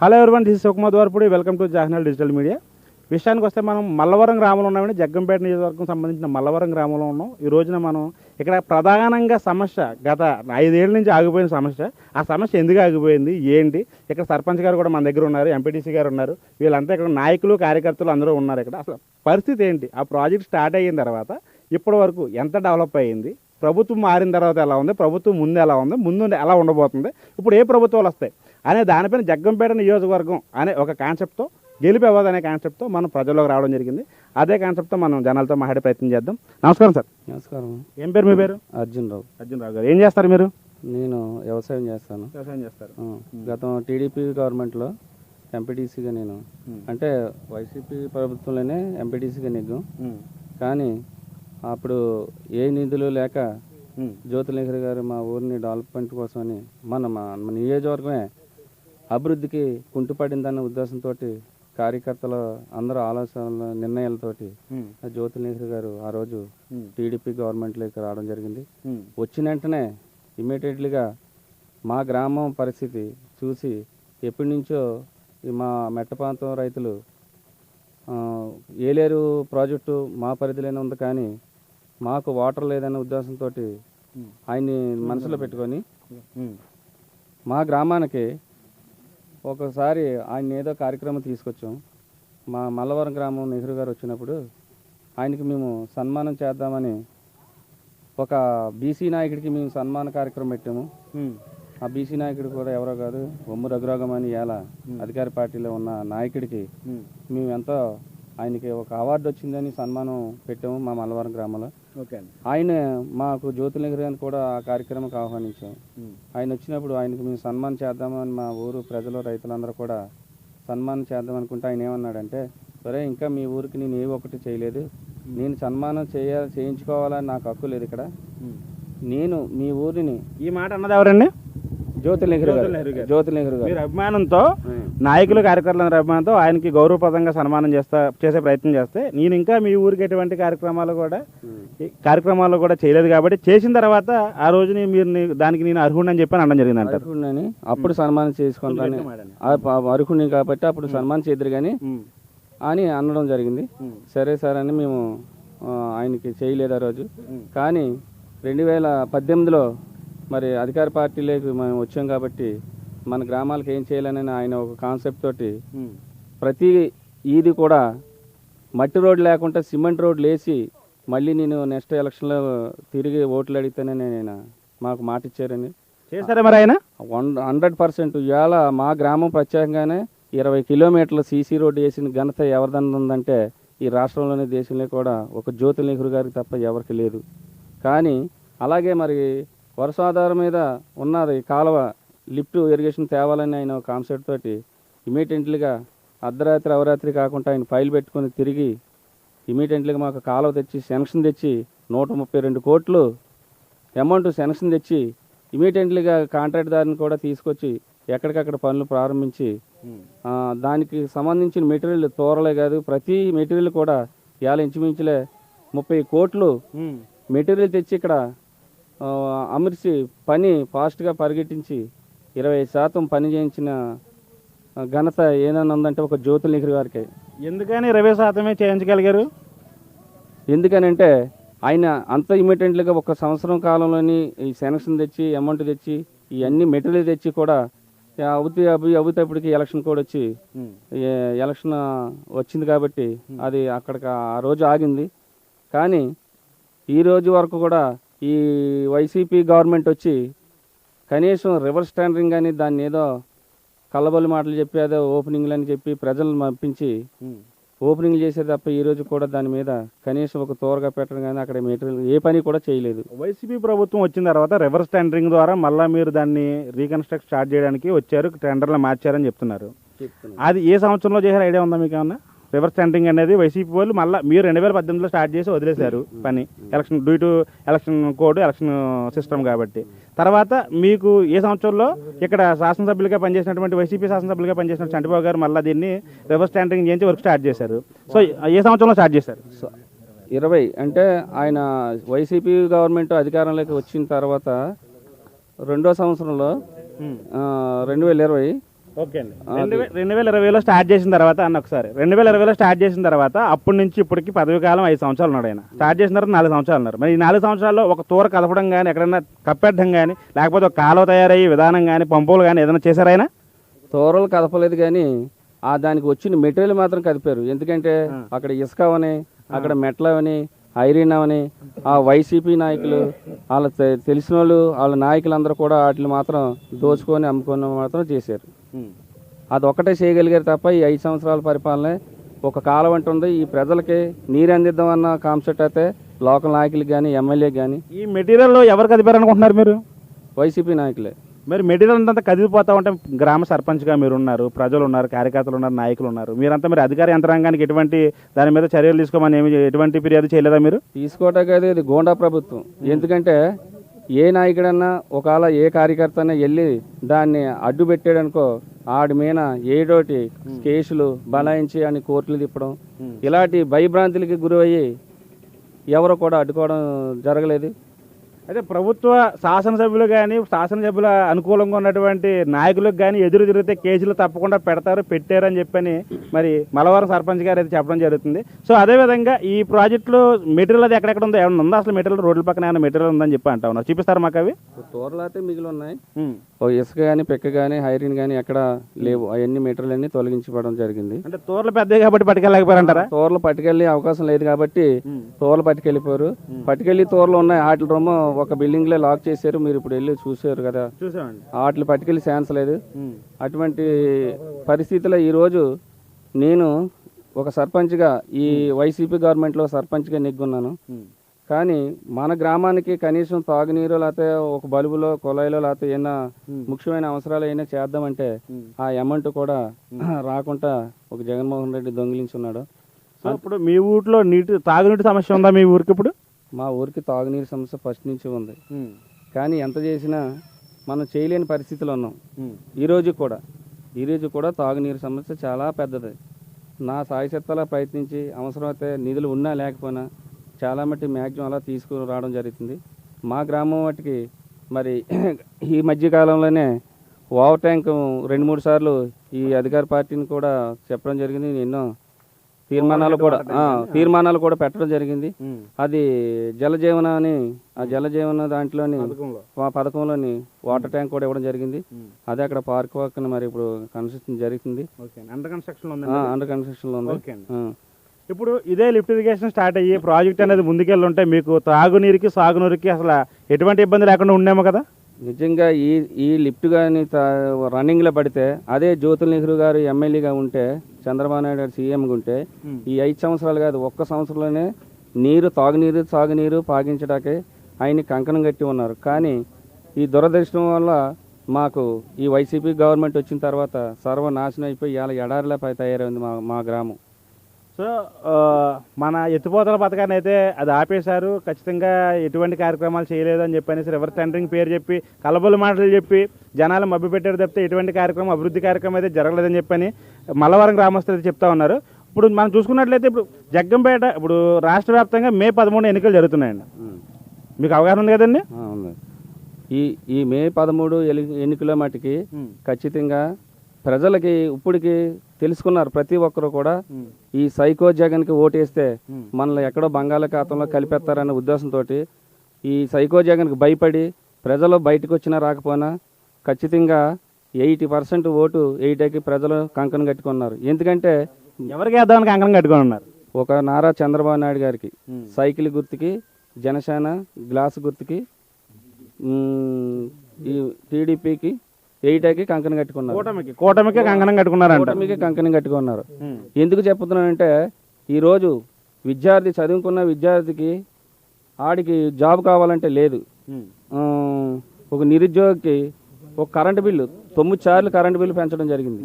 Hello everyone this Sukumar Dwarapudi welcome to జాహ్నల్ digital media విషయానికి వస్తే మనం మల్లవరం గ్రామంలో ఉన్నామండి. జగ్గంపేట నియోజకవర్గం సంబంధించిన మల్లవరం గ్రామంలో ఉన్నాం. ఈ రోజున మనం ఇక్కడ ప్రధానంగా సమస్య గత ఐదేళ్ళ నుంచి ఆగిపోయిన సమస్య. ఆ సమస్య ఎందుకు ఆగిపోయింది? ఏంటి? ఇక్కడ సర్పంచ్ గారు కూడా మన దగ్గర ఉన్నారు ఎంపీటీసీ గారు ఉన్నారు. వీళ్ళంతా ఇక్కడ నాయకులు కార్యకర్తలు అందరూ ఉన్నారు ఇక్కడ. అసలు పరిస్థితి ఏంటి? ఆ ప్రాజెక్ట్ స్టార్ట్ అయిన తర్వాత ఇప్పటి వరకు ఎంత డెవలప్ అయ్యింది ప్రభుత్వం మారిన తర్వాత ఎలా ఉంది? ప్రభుత్వం ముందు ఎలా ఉంది? ముందు ఎలా ఉండబోతుంది? ఇప్పుడు ఏ ప్రభుత్వాలు వస్తాయి? అనే దానిపైన జగ్గంపేట నియోజకవర్గం అనే ఒక కాన్సెప్ట్తో గెలిపి అవ్వదు అనే కాన్సెప్ట్తో మనం ప్రజల్లోకి రావడం జరిగింది. అదే కాన్సెప్ట్తో మనం జనాలతో మాట్లాడే ప్రయత్నం చేద్దాం. నమస్కారం సార్. నమస్కారం. ఏం పేరు మీ పేరు? అర్జున్ రావు. అర్జున్ రావు గారు. ఏం చేస్తారు మీరు? నేను వ్యవసాయం చేస్తాను. వ్యవసాయం చేస్తారు. గతం టీడీపీ గవర్నమెంట్లో ఎంపీటీసీగా నేను. అంటే వైసీపీ ప్రభుత్వంలోనే ఎంపీటీసీగా నెగ్గాం కానీ అప్పుడు ఏ నిధులు లేక జ్యోతిలేఖరి గారు మా ఊరిని డెవలప్మెంట్ కోసమని మన మా మన నియోజకవర్గమే అభివృద్ధికి కుంటుపడిందన్న ఉద్దేశంతో కార్యకర్తలు అందరూ ఆలోచనల నిర్ణయాలతోటి ఆ జ్యోతిలేఖరి గారు ఆ రోజు టీడీపీ గవర్నమెంట్లోకి రావడం జరిగింది. వచ్చిన వెంటనే ఇమీడియట్లీగా మా గ్రామం పరిస్థితి చూసి ఎప్పటి నుంచో ఈ మా మెట్ట ప్రాంతం రైతులు ఏలేరు ప్రాజెక్టు మా పరిధిలోనే ఉంది కానీ మాకు వాటర్ లేదనే ఉద్దేశంతో ఆయన్ని మనసులో పెట్టుకొని మా గ్రామానికి ఒకసారి ఆయన ఏదో కార్యక్రమం తీసుకొచ్చాం. మా మల్లవరం గ్రామం నెహ్రూ గారు వచ్చినప్పుడు ఆయనకి మేము సన్మానం చేద్దామని ఒక బీసీ నాయకుడికి మేము సన్మాన కార్యక్రమం పెట్టాము. ఆ బీసీ నాయకుడు కూడా ఎవరో కాదు బొమ్మ రఘురాగం అని ఇలా అధికార పార్టీలో ఉన్న నాయకుడికి మేము ఎంతో ఆయనకి ఒక అవార్డు వచ్చిందని సన్మానం పెట్టాము మా మల్లవరం గ్రామంలో. ఓకే ఆయన మాకు జ్యోతిలింగ గారిని కూడా ఆ కార్యక్రమంకి ఆహ్వానించాం. ఆయన వచ్చినప్పుడు ఆయనకి మేము సన్మానం చేద్దామని మా ఊరు ప్రజలు రైతులందరూ కూడా సన్మానం చేద్దాం అనుకుంటే ఆయన ఏమన్నాడంటే సరే ఇంకా మీ ఊరికి నేను ఏ ఒకటి చేయలేదు. నేను సన్మానం చేయ చేయించుకోవాలని నాకు హక్కు లేదు ఇక్కడ. నేను మీ ఊరిని ఈ మాట అన్నది ఎవరండి? జ్యోతిలింగ జ్యోతిలింగ గారు గారు. జ్యోతిలింగ గారు. మీరు అభిమానంతో. నాయకులు కార్యకర్తల అభిమానంతో ఆయనకి గౌరవప్రదంగా సన్మానం చేస్తా చేసే ప్రయత్నం చేస్తే నేను ఇంకా మీ ఊరికి ఎటువంటి కార్యక్రమాలు కూడా. ఈ కార్యక్రమాలు కూడా చేయలేదు కాబట్టి చేసిన తర్వాత ఆ రోజుని మీరు దానికి నేను అర్హుడిని అని చెప్పి అనడం జరిగింది అంటారు అర్హుడిని అప్పుడు సన్మానం చేసుకుంటాను. అర్హుడిని కాబట్టి అప్పుడు సన్మానం చేద్దరు కానీ ఉం. అని అనడం జరిగింది. సరే సార్ అని మేము ఆయనకి చేయలేదు ఆ రోజు. కానీ రెండు వేల పద్దెనిమిదిలో మరి అధికార పార్టీలోకి మేము వచ్చాం కాబట్టి మన గ్రామాలకు ఏం చేయాలని ఆయన ఒక కాన్సెప్ట్ తోటి. ప్రతి ఈది కూడా మట్టి రోడ్ లేకుండా సిమెంట్ రోడ్లు వేసి మళ్ళీ నేను నెక్స్ట్ ఎలక్షన్లో తిరిగి ఓట్లు అడిగితేనే నేను మాకు మాట ఇచ్చారని చేశారా మరి ఆయన? One hundred percent. ఇవాళ మా గ్రామం ప్రత్యేకంగానే ఇరవై కిలోమీటర్ల సీసీ రోడ్డు వేసిన ఘనత ఎవరిదన్నా ఉందంటే ఈ రాష్ట్రంలోని దేశంలో కూడా ఒక జ్యోతి నెహ్రూ గారికి తప్ప ఎవరికి లేదు. కానీ అలాగే మరి వర్షాధారం మీద ఉన్నది కాలువ లిఫ్ట్ ఇరిగేషన్ తేవాలని ఆయన కాన్సెప్ట్ తోటి ఇమీడియట్లీగా అర్ధరాత్రి అవరాత్రి కాకుండా ఆయన ఫైల్ పెట్టుకొని తిరిగి ఇమీడియట్లీగా మాకు కాలువ తెచ్చి శాంక్షన్ తెచ్చి నూట ముప్పై రెండు కోట్లు అమౌంట్ శాంక్షన్ తెచ్చి ఇమీడియట్లీగా కాంట్రాక్ట్దారుని కూడా తీసుకొచ్చి ఎక్కడికక్కడ పనులు ప్రారంభించి దానికి సంబంధించిన మెటీరియల్ తోరలే కాదు ప్రతి మెటీరియల్ కూడా ఇవాళ ఇంచుమించులే ముప్పై కోట్లు. మెటీరియల్ తెచ్చి ఇక్కడ అమర్చి పని ఫాస్ట్గా పరిగెట్టించి ఇరవై శాతం పని చేయించిన ఘనత ఏదైనా ఉందంటే ఒక జ్యోతి నెహ్రూ గారికి. ఎందుకని ఇరవై శాతమే చేయించగలిగారు? ఎందుకనంటే ఆయన అంత ఇమీడియట్లీగా ఒక సంవత్సరం కాలంలోని ఈ శాంక్షన్ తెచ్చి అమౌంట్ తెచ్చి ఇవన్నీ మెటీరియల్ తెచ్చి కూడా అవుతే అవి అవుతేప్పటికి ఎలక్షన్ కూడా వచ్చి ఎలక్షన్ వచ్చింది కాబట్టి అది అక్కడికి ఆ రోజు ఆగింది. కానీ ఈ రోజు వరకు కూడా ఈ వైసీపీ గవర్నమెంట్ వచ్చి కనీసం రివర్స్ టెండరింగ్ అని దాన్ని ఏదో కళ్ళబొల్లి మాటలు చెప్పి అదో ఓపెనింగ్లు అని చెప్పి ప్రజలను పంపించి. ఓపెనింగ్ చేసే తప్ప ఈ రోజు కూడా దాని మీద కనీసం ఒక తోరగా పెట్టడం కానీ అక్కడ మెటీరియల్ ఏ పని కూడా చేయలేదు. వైసీపీ ప్రభుత్వం వచ్చిన తర్వాత రివర్స్ టెండరింగ్ ద్వారా మళ్ళీ మీరు దాన్ని రీకన్స్ట్రక్ట్ స్టార్ట్ చేయడానికి వచ్చారు టెండర్లు మార్చారని చెప్తున్నారు. అది ఏ సంవత్సరంలో చేశారు ఐడియా ఉందా మీకు ఏమన్నా రివర్స్ టెండరింగ్ అనేది వైసీపీ వాళ్ళు మళ్ళీ మీరు రెండు వేల పద్దెనిమిదిలో స్టార్ట్ చేసి వదిలేశారు పని election due to election code election system కాబట్టి. తర్వాత మీకు ఏ సంవత్సరంలో ఇక్కడ శాసనసభ్యులుగా పనిచేసినటువంటి వైసీపీ శాసనసభ్యులుగా పనిచేసిన చంటిబాబు గారు మళ్ళీ దీన్ని రివర్స్ టెండరింగ్ చేయించి వర్క్ స్టార్ట్ చేశారు. సో ఏ సంవత్సరంలో స్టార్ట్ చేశారు? సో, ఇరవై అంటే ఆయన వైసీపీ గవర్నమెంట్ అధికారంలోకి వచ్చిన తర్వాత రెండో సంవత్సరంలో రెండు వేల ఇరవై ఓకే అండి. రెండు వే- రెండు వేల ఇరవైలో స్టార్ట్ చేసిన తర్వాత అన్న ఒకసారి. రెండు వేల ఇరవైలో స్టార్ట్ చేసిన తర్వాత అప్పటి నుంచి ఇప్పటికి పదవి కాలం ఐదు సంవత్సరాలు ఉన్నాడు ఆయన. స్టార్ట్ చేసిన తర్వాత నాలుగు సంవత్సరాలు ఉన్నారు. మరి ఈ నాలుగు సంవత్సరాల్లో ఒక తూర కలపడం కానీ ఎక్కడైనా కప్పెట్టడం కానీ లేకపోతే ఒక కాలువ తయారయ్యే విధానం కానీ పంపులు కానీ ఏదైనా చేశారా ఆయన? తోరలు కదపలేదు కానీ ఆ దానికి వచ్చిన మెటీరియల్ మాత్రం కదిపారు. ఎందుకంటే అక్కడ ఇసుక అవని అక్కడ మెట్ల అవని ఐరన్ అవని ఆ వైసీపీ నాయకులు వాళ్ళ తె- తెలిసిన వాళ్ళు వాళ్ళ నాయకులందరూ కూడా వాటిని మాత్రం దోచుకొని అమ్ముకొని మాత్రం చేశారు. అది ఒక్కటే చేయగలిగారు తప్ప ఈ ఐదు సంవత్సరాల పరిపాలన ఒక కాలం అంటుంది ఈ ప్రజలకి నీరు అందిద్దామన్న కాన్సెప్ట్ అయితే లోకల్ నాయకులకి కానీ ఎమ్మెల్యే కానీ ఈ మెటీరియల్ ఎవరు కదిపారనుకుంటున్నారు మీరు? వైసీపీ నాయకులే. మరి మెటీరియల్ అంతా కదిలిపోతా ఉంటే గ్రామ సర్పంచ్గా మీరు ఉన్నారు ప్రజలు ఉన్నారు కార్యకర్తలు ఉన్నారు నాయకులు ఉన్నారు. మీరంతా మరి అధికార యంత్రాంగానికి ఎటువంటి దాని మీద చర్యలు తీసుకోమని ఏమి ఎటువంటి ఫిర్యాదు చేయలేదా మీరు? తీసుకోవటానికి అయితే ఇది గోండా ప్రభుత్వం. ఎందుకంటే ఏ నాయకుడన్నా ఒకవేళ ఏ కార్యకర్త అయినా వెళ్ళి దాన్ని అడ్డు పెట్టాడనుకో ఆడి మీద ఏడోటి కేసులు బనాయించి అని కోర్టులు తిప్పడం ఇలాంటి భయభ్రాంతులకి గురయ్యి ఎవరు కూడా అడ్డుకోవడం జరగలేదు. అయితే ప్రభుత్వ శాసనసభ్యులు కానీ శాసనసభ్యుల అనుకూలంగా ఉన్నటువంటి నాయకులకు కానీ ఎదురు తిరిగితే కేసులు తప్పకుండా పెడతారు పెట్టారని చెప్పని మరి మలవరం సర్పంచ్ గారు అయితే చెప్పడం జరుగుతుంది. సో అదేవిధంగా ఈ ప్రాజెక్టులో మెటీరియల్ అది ఎక్కడెక్కడ ఉందో ఏమన్నా ఉందా? అసలు మెటీరియల్ రోడ్ల పక్కన ఏమైనా మెటీరియల్ ఉందని చెప్పి అంటా ఉన్నారు. చూపిస్తారు మాకు అవి? తోరలు అయితే మిగిలి ఉన్నాయి. ఓ ఇసుక కానీ పెక్క కానీ హైరిన్ కానీ ఎక్కడ లేవు. అవన్నీ మీటర్లు అన్ని తొలగించబడడం జరిగింది. అంటే తోర్లు పెద్దవి కాబట్టి పట్టుకెళ్ళకపోయారంటారా తోరలు పట్టుకెళ్ళే అవకాశం లేదు కాబట్టి తోరలు పట్టుకెళ్ళిపోయారు. పట్టుకెళ్ళి తోరలు ఉన్నాయి. వాటి రొమ్మ ఒక బిల్డింగ్లో లాక్ చేశారు మీరు ఇప్పుడు వెళ్ళి చూసారు కదా. చూసామండి వాటిని పట్టుకెళ్ళి ఛాన్స్ లేదు. అటువంటి పరిస్థితిలో ఈరోజు నేను ఒక సర్పంచ్గా ఈ వైసీపీ గవర్నమెంట్లో సర్పంచ్గా నెగ్గున్నాను. కానీ మన గ్రామానికి కనీసం తాగునీరు లేకపోతే ఒక బల్బులో కుళాయిలో లేకపోతే ఏమైనా ముఖ్యమైన అవసరాలు అయినా చేద్దామంటే ఆ అమౌంట్ కూడా రాకుండా ఒక జగన్మోహన్ రెడ్డి దొంగిలించున్నాడు. ఇప్పుడు మీ ఊర్లో నీటి తాగునీటి సమస్య ఉందా మీ ఊరికి ఇప్పుడు? మా ఊరికి తాగునీరు సమస్య ఫస్ట్ నుంచి ఉంది. కానీ ఎంత చేసినా మనం చేయలేని పరిస్థితిలో ఉన్నాం. ఈరోజు కూడా ఈరోజు కూడా తాగునీరు సమస్య చాలా పెద్దది. నా సాయశక్తలా ప్రయత్నించి అవసరమైతే నిధులు ఉన్నా లేకపోయినా చాలా మట్టి మ్యాక్సిమం అలా తీసుకుని రావడం జరుగుతుంది. మా గ్రామం వాటికి మరి ఈ మధ్యకాలంలోనే వాటర్ ట్యాంక్ రెండు మూడు సార్లు ఈ అధికార పార్టీని కూడా చెప్పడం జరిగింది. ఎన్నో తీర్మానాలు కూడా తీర్మానాలు కూడా పెట్టడం జరిగింది. అది జలజీవన అని ఆ జలజీవన దాంట్లోని పథకంలోని వాటర్ ట్యాంక్ కూడా ఇవ్వడం జరిగింది. అదే అక్కడ పార్క్ పక్కన మరి ఇప్పుడు కన్స్ట్రక్షన్ జరుగుతుంది అండర్ కన్స్ట్రక్షన్ ఉంది అండర్ కన్స్ట్రక్షన్లో ఉంది. ఇప్పుడు ఇదే లిఫ్ట్ ఇరిగేషన్ స్టార్ట్ అయ్యి ప్రాజెక్ట్ అనేది ముందుకెళ్ళి ఉంటే మీకు తాగునీరుకి సాగునీరుకి అసలు ఎటువంటి ఇబ్బంది లేకుండా ఉండేమో కదా? నిజంగా ఈ ఈ లిఫ్ట్ కానీ రన్నింగ్లో పడితే అదే జ్యోతుల్ నెహ్రూ గారు ఎమ్మెల్యేగా ఉంటే చంద్రబాబు నాయుడు గారు సీఎంగా ఉంటే ఈ ఐదు సంవత్సరాలు కాదు ఒక్క సంవత్సరంలోనే నీరు తాగునీరు సాగునీరు పాగించడాకే ఆయన కంకణం కట్టి ఉన్నారు. కానీ ఈ దురదృష్టం వల్ల మాకు ఈ వైసీపీ గవర్నమెంట్ వచ్చిన తర్వాత సర్వనాశనం అయిపోయి ఇలా ఎడారిలా తయారైంది మా మా గ్రామం. సో మన ఎత్తిపోతల పథకాన్ని అయితే అది ఆపేశారు. ఖచ్చితంగా ఎటువంటి కార్యక్రమాలు చేయలేదు అని చెప్పి అనేసి రివర్స్ టెండరింగ్ పేరు చెప్పి కలబుల మాటలు చెప్పి జనాలు మభ్య పెట్టారు తప్పితే ఎటువంటి కార్యక్రమం అభివృద్ధి కార్యక్రమం అయితే జరగలేదని చెప్పని మల్లవరం గ్రామస్తులు అయితే చెప్తా ఉన్నారు. ఇప్పుడు మనం చూసుకున్నట్లయితే ఇప్పుడు జగ్గంపేట ఇప్పుడు రాష్ట్ర వ్యాప్తంగా మే పదమూడు ఎన్నికలు జరుగుతున్నాయండి. మీకు అవగాహన ఉంది కదండి? ఈ ఈ మే పదమూడు ఎలి- ఎన్నికల మటుకి ఖచ్చితంగా ప్రజలకి ఇప్పటికి తెలుసుకున్నారు ప్రతి ఒక్కరు కూడా. ఈ సైకో జగన్కి ఓటేస్తే మనల్ని ఎక్కడో బంగాళాఖాతంలో కలిపేస్తారనే ఉద్దేశంతో ఈ సైకో జగన్కి భయపడి ప్రజలు బయటకు వచ్చినా రాకపోయినా ఖచ్చితంగా ఎయిటీ పర్సెంట్ ఓటు ఎయిటీకి ప్రజలు కంకణం కట్టుకున్నారు. ఎందుకంటే ఎవరికి వేద్దామని కంకణం కట్టుకొని ఉన్నారు ఒక నారా చంద్రబాబు నాయుడు గారికి సైకిల్ గుర్తుకి జనసేన గ్లాస్ గుర్తుకి ఈ టీడీపీకి ఎయిటాకి కంకణం కట్టుకున్నారు. కూటమికి కూటమికి కంకణం కట్టుకున్నారంట. కూటమికి కంకణం కట్టుకున్నారు. ఎందుకు చెప్తున్నానంటే ఈరోజు విద్యార్థి చదువుకున్న విద్యార్థికి ఆడికి జాబ్ కావాలంటే లేదు. ఒక నిరుద్యోగికి ఒక కరెంటు బిల్లు తొమ్మిది సార్లు కరెంటు బిల్లు పెంచడం జరిగింది.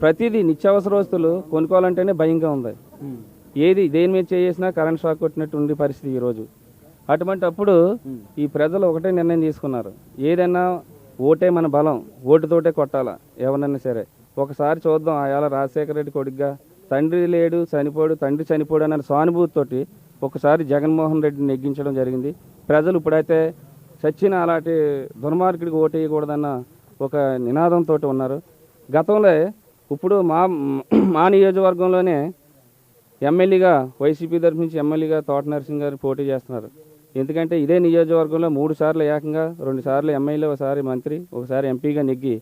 ప్రతిదీ నిత్యావసర వస్తువులు కొనుక్కోవాలంటేనే భయంగా ఉంది. ఏది దేని మీద చేసినా కరెంట్ షాక్ కొట్టినట్టు ఉంది పరిస్థితి ఈరోజు. అటువంటి అప్పుడు ఈ ప్రజలు ఒకటే నిర్ణయం తీసుకున్నారు. ఏదైనా ఓటే మన బలం ఓటుతోటే కొట్టాలా? ఎవరినైనా సరే. ఒకసారి చూద్దాం ఆయాల రాజశేఖర రెడ్డి కొడుగ్గా తండ్రి లేడు చనిపోడు తండ్రి చనిపోడు అన్న సానుభూతితోటి ఒకసారి జగన్మోహన్ రెడ్డిని నెగ్గించడం జరిగింది. ప్రజలు ఇప్పుడైతే చచ్చిన అలాంటి దుర్మార్గుడికి ఓటేయకూడదన్న ఒక నినాదంతో ఉన్నారు. గతంలో ఇప్పుడు మా మా నియోజకవర్గంలోనే ఎమ్మెల్యేగా వైసీపీ తరఫు నుంచి ఎమ్మెల్యేగా తోట నరసింహ్ గారు పోటీ చేస్తున్నారు. ఎందుకంటే ఇదే నియోజకవర్గంలో మూడు సార్లు ఏకంగా రెండు సార్లు ఎమ్మెల్యే ఒకసారి మంత్రి ఒకసారి ఎంపీగా నెగ్గి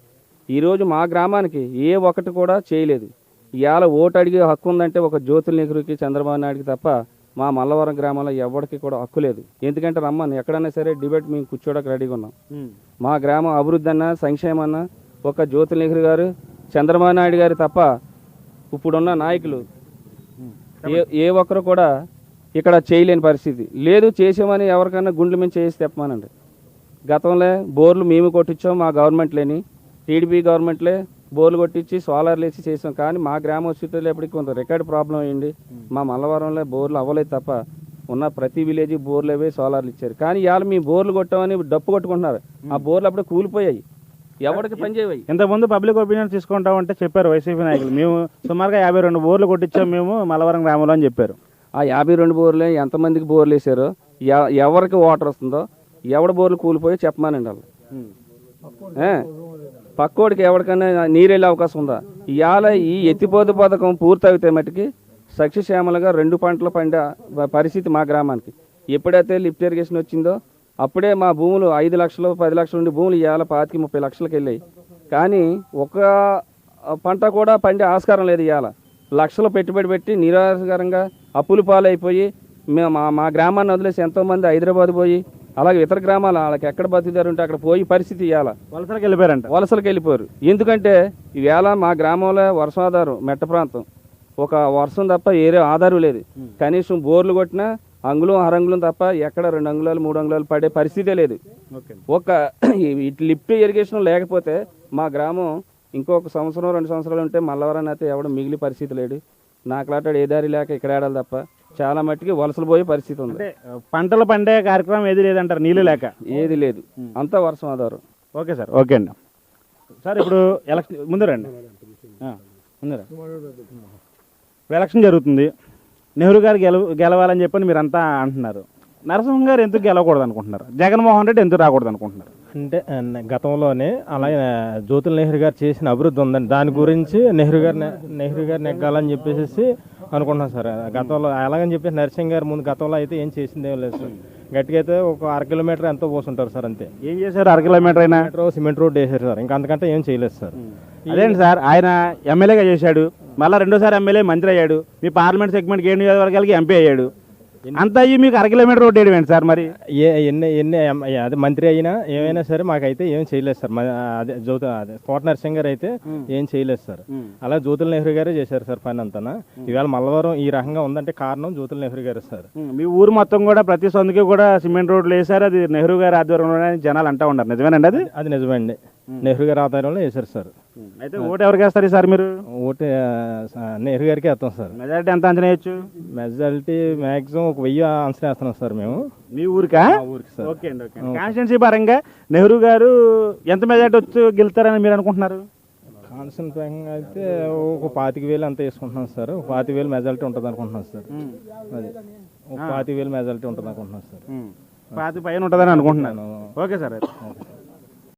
ఈరోజు మా గ్రామానికి ఏ ఒక్కటి కూడా చేయలేదు. ఇవాళ ఓటు అడిగే హక్కు ఉందంటే ఒక జ్యోతుల నెహ్రూకి చంద్రబాబు నాయుడుకి తప్ప మా మల్లవరం గ్రామంలో ఎవరికి కూడా హక్కు లేదు. ఎందుకంటే రమ్మని ఎక్కడైనా సరే డిబేట్ మేము కూర్చోడానికి రెడీగా ఉన్నాం. మా గ్రామం అభివృద్ధి అన్నా సంక్షేమం అన్నా ఒక జ్యోతుల నెహ్రూ గారు చంద్రబాబు నాయుడు గారు తప్ప ఇప్పుడున్న నాయకులు ఏ ఏ ఒక్కరు కూడా ఇక్కడ చేయలేని పరిస్థితి. లేదు చేసామని ఎవరికైనా గుండెల మీద చేసి తెప్పమానండి. గతంలో బోర్లు మేము కొట్టించాం మా గవర్నమెంట్ లేని. టీడీపీ గవర్నమెంట్లే బోర్లు కొట్టించి సోలార్లు వేసి చేసాం. కానీ మా గ్రామ స్థితిలో ఎప్పటికి కొంత రికార్డ్ ప్రాబ్లం అయ్యింది. మా మల్లవరంలో బోర్లు అవ్వలేదు తప్ప ఉన్న ప్రతి విలేజ్ బోర్లు అవే సోలార్లు ఇచ్చారు. కానీ ఇవాళ మీ బోర్లు కొట్టామని డప్పు కొట్టుకుంటున్నారు. ఆ బోర్లు అప్పుడే కూలిపోయాయి. ఎవరికి పని చేయవు ఇంతకుముందు పబ్లిక్ ఒపీనియన్ తీసుకుంటామంటే చెప్పారు వైసీపీ నాయకులు. మేము సుమారుగా యాభై రెండు బోర్లు కొట్టించాం మేము మలవరం గ్రామంలో అని చెప్పారు. ఆ యాభై రెండు బోర్లే ఎంతమందికి బోర్లు వేసారో ఎవరికి వాటర్ వస్తుందో ఎవడ బోర్లు కూలిపోయి చెప్పమానండి వాళ్ళు? పక్కోడికి ఎవరికైనా నీరు వెళ్ళే అవకాశం ఉందా? ఇవాళ ఈ ఎత్తిపోతు పథకం పూర్తయితే మటుకి సస్యశ్యామలుగా రెండు పంటలు పండే పరిస్థితి మా గ్రామానికి. ఎప్పుడైతే లిఫ్ట్ ఇరిగేషన్ వచ్చిందో అప్పుడే మా భూములు ఐదు లక్షలు పది లక్షలు ఉండి భూములు ఇవాళ పాతికి ముప్పై లక్షలకు వెళ్ళాయి. కానీ ఒక పంట కూడా పండే ఆస్కారం లేదు ఇవాళ లక్షలు పెట్టుబడి పెట్టి నిరాశకరంగా అప్పులు పాలైపోయి మేము మా మా గ్రామాన్ని వదిలేసి ఎంతోమంది హైదరాబాద్ పోయి అలాగే ఇతర గ్రామాలు వాళ్ళకి ఎక్కడ బతుకుతారు ఉంటే అక్కడ పోయి పరిస్థితి ఇవాళ వలసలకు వెళ్ళిపోయారంట. వలసలకు వెళ్ళిపోయారు. ఎందుకంటే ఈవేళ మా గ్రామంలో వర్షాధారం మెట్ట ప్రాంతం. ఒక వర్షం తప్ప ఏరే ఆధారం లేదు. కనీసం బోర్లు కొట్టినా అంగుళం అరంగుళం తప్ప ఎక్కడ రెండు అంగుళాలు మూడు అంగుళాలు పడే పరిస్థితే లేదు. ఒక లిఫ్ట్ ఇరిగేషన్ లేకపోతే మా గ్రామం ఇంకొక సంవత్సరం రెండు సంవత్సరాలు ఉంటే మల్లవరాన్ని అయితే ఎవడ మిగిలి పరిస్థితి లేడు. నాకులాటాడు ఏ దారి లేక ఇక్కడ ఆడాలి తప్ప చాలా మట్టికి వలసలు పోయే పరిస్థితి ఉంది. పంటలు పండే కార్యక్రమం ఏది లేదంటారు? నీళ్ళు లేక? ఏది లేదు. అంతా వర్షం ఆధారం. Okay sir. ఓకే అండి. సార్ ఇప్పుడు ఎలక్షన్ ముందు రండి. ఇప్పుడు ఎలక్షన్ జరుగుతుంది. నెహ్రూ గారు గెలవ గెలవాలని చెప్పని మీరంతా అంటున్నారు. నరసింహం గారు ఎందుకు గెలవకూడదు అనుకుంటున్నారు జగన్మోహన్ రెడ్డి ఎందుకు రాకూడదు అనుకుంటున్నారు అంటే గతంలోనే అలాగే జ్యోతుల నెహ్రూ గారు చేసిన అభివృద్ధి ఉందండి. దాని గురించి నెహ్రూ గారు నెహ్రూ గారు నెగ్గాలని చెప్పేసి అనుకుంటున్నాం సార్. గతంలో అలాగని చెప్పేసి నరసింహ్ గారు ముందు గతంలో అయితే ఏం చేసింది ఏం లేదు సార్. గట్టిగా అయితే ఒక అర కిలోమీటర్ ఎంతో పోసుంటారు సార్ అంతే. ఏం చేశారు అర కిలోమీటర్ అయినా? సిమెంట్ రోడ్ వేసారు సార్. ఇంకా అంతకంటే ఏం చేయలేదు సార్. అదేంటి సార్? ఆయన ఎమ్మెల్యేగా చేశాడు. మళ్ళీ రెండోసారి ఎమ్మెల్యే మంత్రి అయ్యాడు. మీ పార్లమెంట్ సెగ్మెంట్కి ఏడు నియోజకవర్గాలకి ఎంపీ అయ్యాడు. అంత అయ్యి మీకు అర కిలోమీటర్ రోడ్ వేయడం సార్ మరి? ఏ ఎన్ని ఎన్ని అదే మంత్రి అయినా ఏమైనా సరే మాకైతే ఏం చేయలేదు సార్. అదే జ్యోతి అదే కోట నరసింహ్ గారు అయితే ఏం చేయలేదు సార్. అలా జ్యోతుల నెహ్రూ గారే చేశారు సార్ పని అంతా ఇవాళ మల్లవరం ఈ రకంగా ఉందంటే కారణం జ్యోతుల నెహ్రూ గారు సార్. మీ ఊరు మొత్తం కూడా ప్రతి సందుకి కూడా సిమెంట్ రోడ్లు వేశారు. అది నెహ్రూ గారి ఆధ్వర్యంలో జనాలు అంటా ఉన్నారు. నిజమేనండి అది? అది నిజమండి. నెహ్రూ గారి ఆధ్వర్యంలో వేశారు సార్. అయితే ఓటు ఎవరికి వేస్తారు సార్ మీరు? ఓటు నెహ్రూ గారికి వేస్తాం సార్. మెజారిటీ ఎంత అంచనా వేయచ్చు? మెజారిటీ మ్యాక్సిమం ఒక వెయ్యి అంచనా వేస్తున్నాం సార్ మేము. మీ ఊరికా? ఊరికి సార్. ఓకే అండి ఓకే కాన్స్టిట్యున్సీ పరంగా నెహ్రూ గారు ఎంత మెజారిటీ వచ్చి గెలుస్తారని మీరు అనుకుంటున్నారు? కాన్సన్ట్రేషన్ అయితే ఒక పాతిక వేలు అంత వేసుకుంటున్నాం సార్. ఒక పాతిక వేలు మెజారిటీ ఉంటుంది అనుకుంటున్నాం సార్. అది. ఒక పాతిక వేలు మెజారిటీ ఉంటుంది అనుకుంటున్నాం సార్. పాతి పైన ఉంటుందని అనుకుంటున్నాను. ఓకే సార్ అయితే.